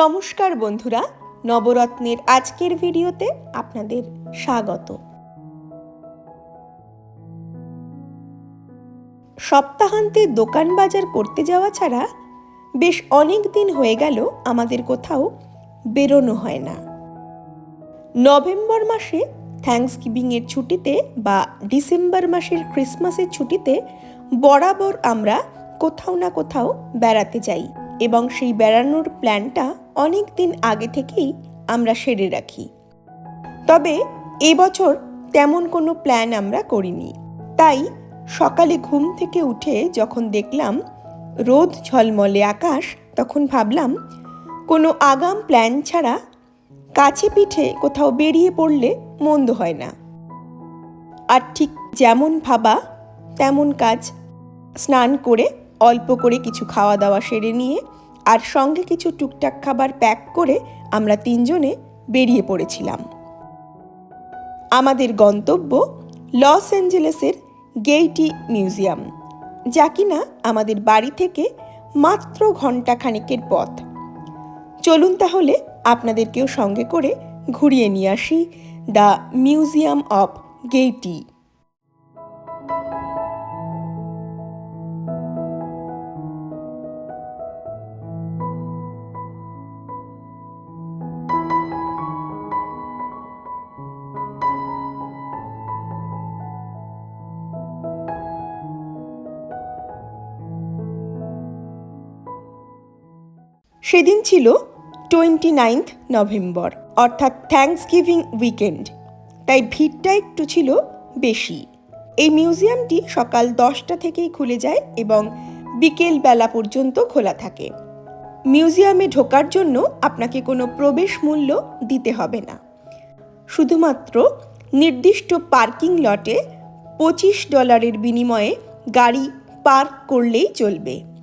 নমস্কার বন্ধুরা, নবরত্নের আজকের ভিডিওতে আপনাদের স্বাগত। সপ্তাহান্তে দোকান বাজার করতে যাওয়া ছাড়া বেশ অনেক দিন হয়ে গেল আমাদের কোথাও বেরোনো হয় না। নভেম্বর মাসে থ্যাঙ্কস গিভিংয়ের ছুটিতে বা ডিসেম্বর মাসের ক্রিসমাসের ছুটিতে বরাবর আমরা কোথাও না কোথাও বেড়াতে যাই। এবং সেই বেড়ানোর প্ল্যানটা অনেক দিন আগে থেকেই আমরা সেরে রাখি। তবে এবছর তেমন কোনো প্ল্যান আমরা করিনি। তাই সকালে ঘুম থেকে উঠে যখন দেখলাম রোদ ঝলমলে আকাশ, তখন ভাবলাম, কোনো আগাম প্ল্যান ছাড়া কাছে পিঠে কোথাও বেরিয়ে পড়লে মন্দ হয় না। আর ঠিক যেমন ভাবা, তেমন কাজ স্নান করে অল্প করে কিছু খাওয়া দাওয়া সেরে নিয়ে আর সঙ্গে কিছু টুকটাক খাবার প্যাক করে আমরা তিনজনে বেরিয়ে পড়েছিলাম। আমাদের গন্তব্য লস অ্যাঞ্জেলেসের গেইটি মিউজিয়াম, যা কিনা আমাদের বাড়ি থেকে মাত্র ঘণ্টা খানিকের পথ। চলুন তাহলে আপনাদেরকেও সঙ্গে করে ঘুরিয়ে নিয়ে আসি দ্য মিউজিয়াম অফ গেইটি। সেদিন ছিল টোয়েন্টি নাইন্থ নভেম্বর, অর্থাৎ থ্যাঙ্কস গিভিং উইকেন্ড। তাই ভিড়টা একটু ছিল বেশি। এই মিউজিয়ামটি সকাল দশটা থেকেই খুলে যায় এবং বিকেল বেলা পর্যন্ত খোলা থাকে। মিউজিয়ামে ঢোকার জন্য আপনাকে কোনো প্রবেশ মূল্য দিতে হবে না। শুধুমাত্র নির্দিষ্ট পার্কিং লটে পঁচিশ ডলারের বিনিময়ে গাড়ি পার্ক করলেই চলবে।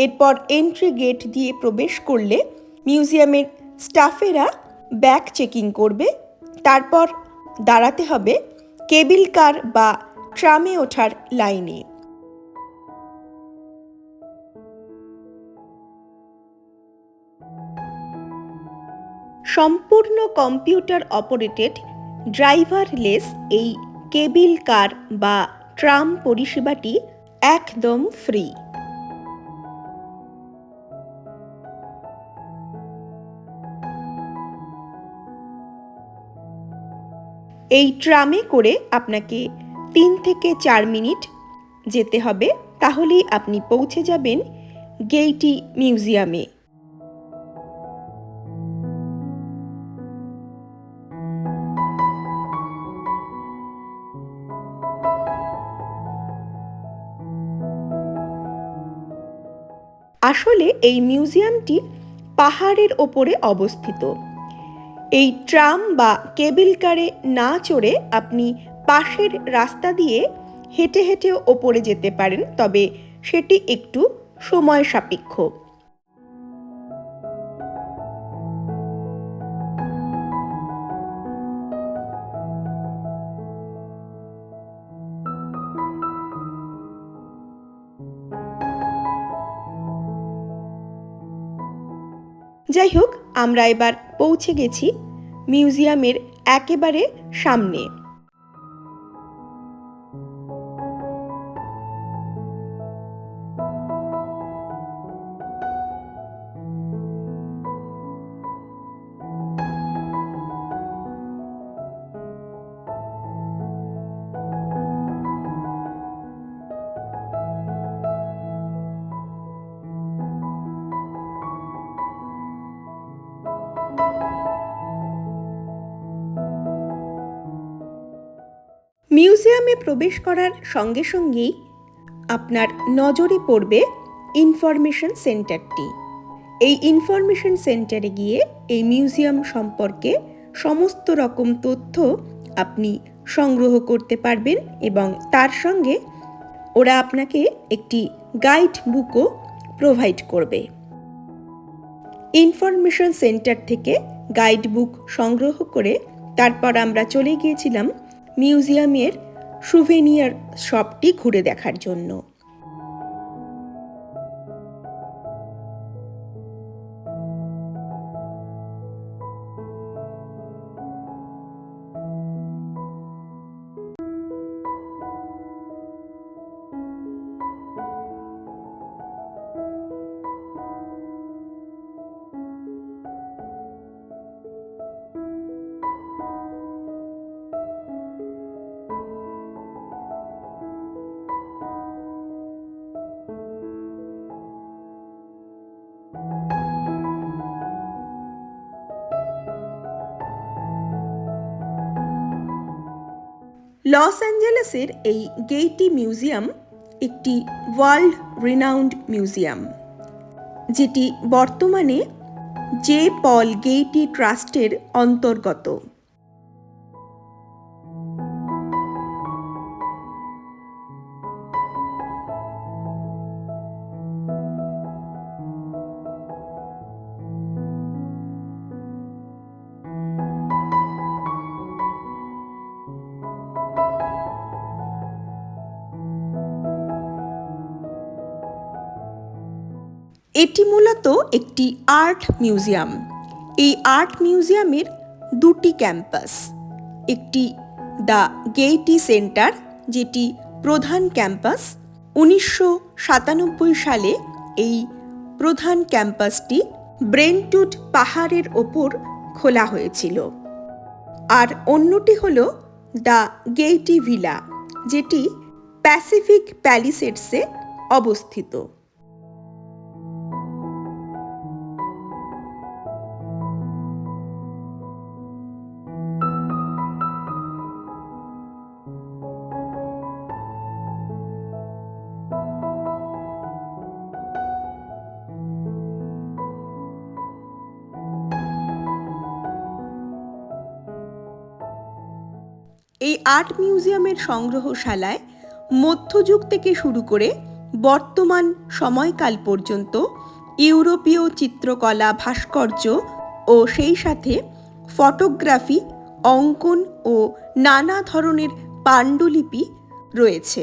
এরপর এন্ট্রি গেট দিয়ে প্রবেশ করলে মিউজিয়ামের স্টাফেরা ব্যাগ চেকিং করবে। তারপর দাঁড়াতে হবে কেবিল কার বা ট্রামে ওঠার লাইনে সম্পূর্ণ কম্পিউটার অপারেটেড ড্রাইভারলেস এই কেবিল কার বা ট্রাম পরিষেবাটি একদম ফ্রি এই ট্রামে করে আপনাকে তিন থেকে চার মিনিট যেতে হবে। তাহলেই আপনি পৌঁছে যাবেন গেইটি মিউজিয়ামে। আসলে এই মিউজিয়ামটি পাহাড়ের ওপরে অবস্থিত। এই ট্রাম বা কেবিল কারে না চড়ে আপনি পাশের রাস্তা দিয়ে হেঁটে হেঁটেও ওপরে যেতে পারেন, তবে সেটি একটু সময় সাপেক্ষ। যাই হোক আমরা এবার পৌঁছে গেছি মিউজিয়ামের একেবারে সামনে। মিউজিয়ামে প্রবেশ করার সঙ্গে সঙ্গেই আপনার নজরে পড়বে ইনফরমেশন সেন্টারটি। এই ইনফরমেশন সেন্টারে গিয়ে এই মিউজিয়াম সম্পর্কে সমস্ত রকম তথ্য আপনি সংগ্রহ করতে পারবেন এবং তার সঙ্গে ওরা আপনাকে একটি গাইড বুকও প্রোভাইড করবে। ইনফরমেশন সেন্টার থেকে গাইড বুক সংগ্রহ করে তারপর আমরা চলে গিয়েছিলাম মিউজিয়ামের সুভেনিয়ার শপটি ঘুরে দেখার জন্য। লস অ্যাঞ্জেলেসের এই গেইটি মিউজিয়াম একটি ওয়ার্ল্ড রিনাউন্ড মিউজিয়াম, যেটি বর্তমানে জে পল গেইটি ট্রাস্টের অন্তর্গত। এটি মূলত একটি আর্ট মিউজিয়াম। এই আর্ট মিউজিয়ামের দুটি ক্যাম্পাস। একটি দ্য গেইটি সেন্টার, যেটি প্রধান ক্যাম্পাস। উনিশশো সাতানব্বই সালে এই প্রধান ক্যাম্পাসটি ব্রেনটুড পাহাড়ের ওপর খোলা হয়েছিল। আর অন্যটি হল দ্য গেইটি ভিলা, যেটি প্যাসিফিক প্যালিসেডসে অবস্থিত। এই আর্ট মিউজিয়ামের সংগ্রহশালায় মধ্যযুগ থেকে শুরু করে বর্তমান সময়কাল পর্যন্ত ইউরোপীয় চিত্রকলা, ভাস্কর্য ও সেই সাথে ফটোগ্রাফি, অঙ্কন ও নানা ধরনের পাণ্ডুলিপি রয়েছে।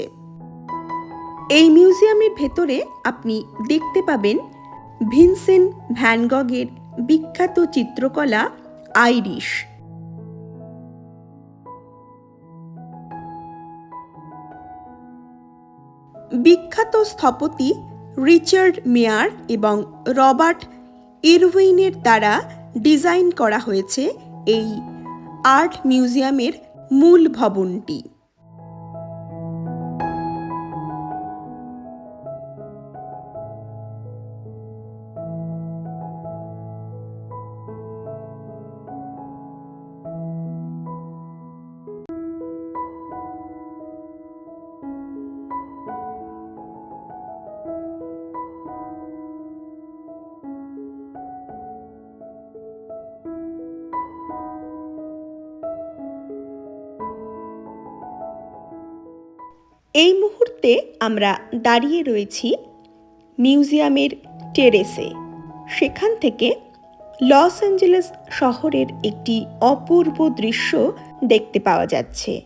এই মিউজিয়ামের ভেতরে আপনি দেখতে পাবেন ভিনসেন ভ্যানগগের বিখ্যাত চিত্রকলা আইরিশ। বিখ্যাত স্থপতি রিচার্ড মেয়ার এবং রবার্ট ইরউইনের দ্বারা ডিজাইন করা হয়েছে এই আর্ট মিউজিয়ামের মূল ভবনটি। এই মুহূর্তে আমরা দাঁড়িয়ে রয়েছি মিউজিয়ামের টেরেসে। সেখান থেকে লস অ্যাঞ্জেলেস শহরের একটি অপূর্ব দৃশ্য দেখতে পাওয়া যাচ্ছে।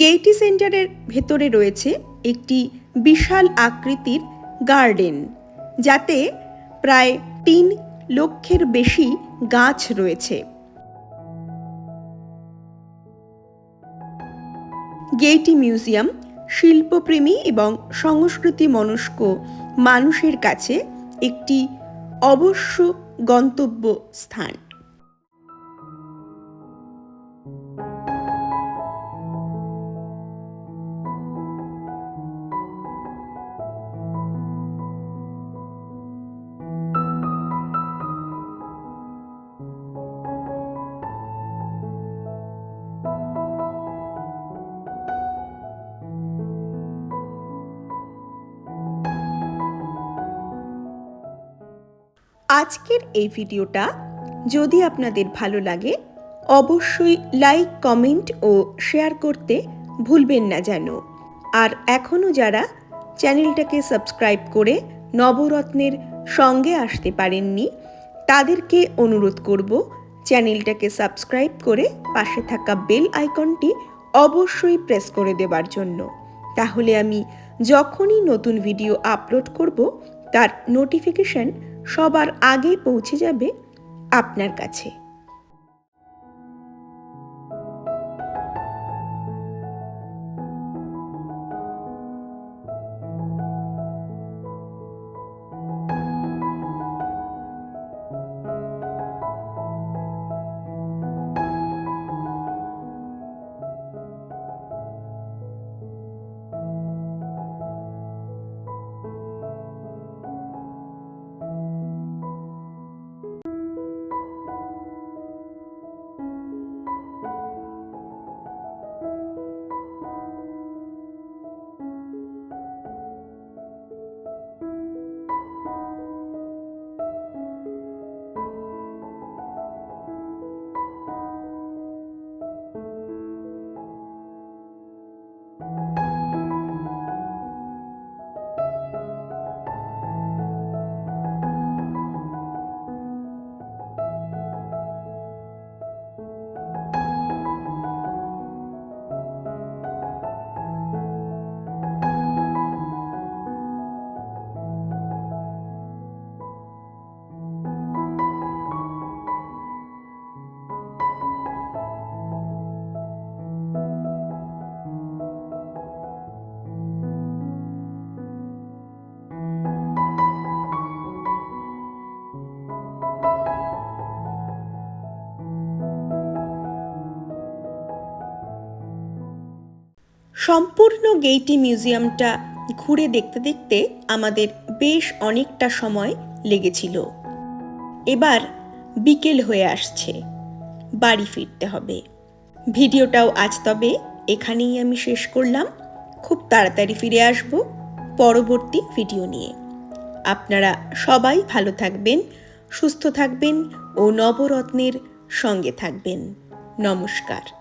গেইটি সেন্টারের ভেতরে রয়েছে একটি বিশাল আকৃতির গার্ডেন, যাতে প্রায় তিন লক্ষের বেশি গাছ রয়েছে। গেইটি মিউজিয়াম শিল্পপ্রেমী এবং সংস্কৃতি মনস্ক মানুষের কাছে একটি অবশ্য গন্তব্য স্থান আজকের এই ভিডিওটা যদি আপনাদের ভালো লাগে, অবশ্যই লাইক, কমেন্ট ও শেয়ার করতে ভুলবেন না যেন। আর এখনও যারা চ্যানেলটাকে সাবস্ক্রাইব করে নবরত্নের সঙ্গে আসতে পারেননি, তাদেরকে অনুরোধ করব চ্যানেলটাকে সাবস্ক্রাইব করে পাশে থাকা বেল আইকনটি অবশ্যই প্রেস করে দেবার জন্য। তাহলে আমি যখনই নতুন ভিডিও আপলোড করব, তার নোটিফিকেশন সবার আগে পৌঁছে যাবে আপনার কাছে। সম্পূর্ণ গেইটি মিউজিয়ামটা ঘুরে দেখতে দেখতে আমাদের বেশ অনেকটা সময় লেগেছিল। এবার বিকেল হয়ে আসছে। বাড়ি ফিরতে হবে। ভিডিওটাও আজ তবে এখানেই আমি শেষ করলাম। খুব তাড়াতাড়ি ফিরে আসব পরবর্তী ভিডিও নিয়ে। আপনারা সবাই ভালো থাকবেন, সুস্থ থাকবেন ও নবরত্নের সঙ্গে থাকবেন। নমস্কার।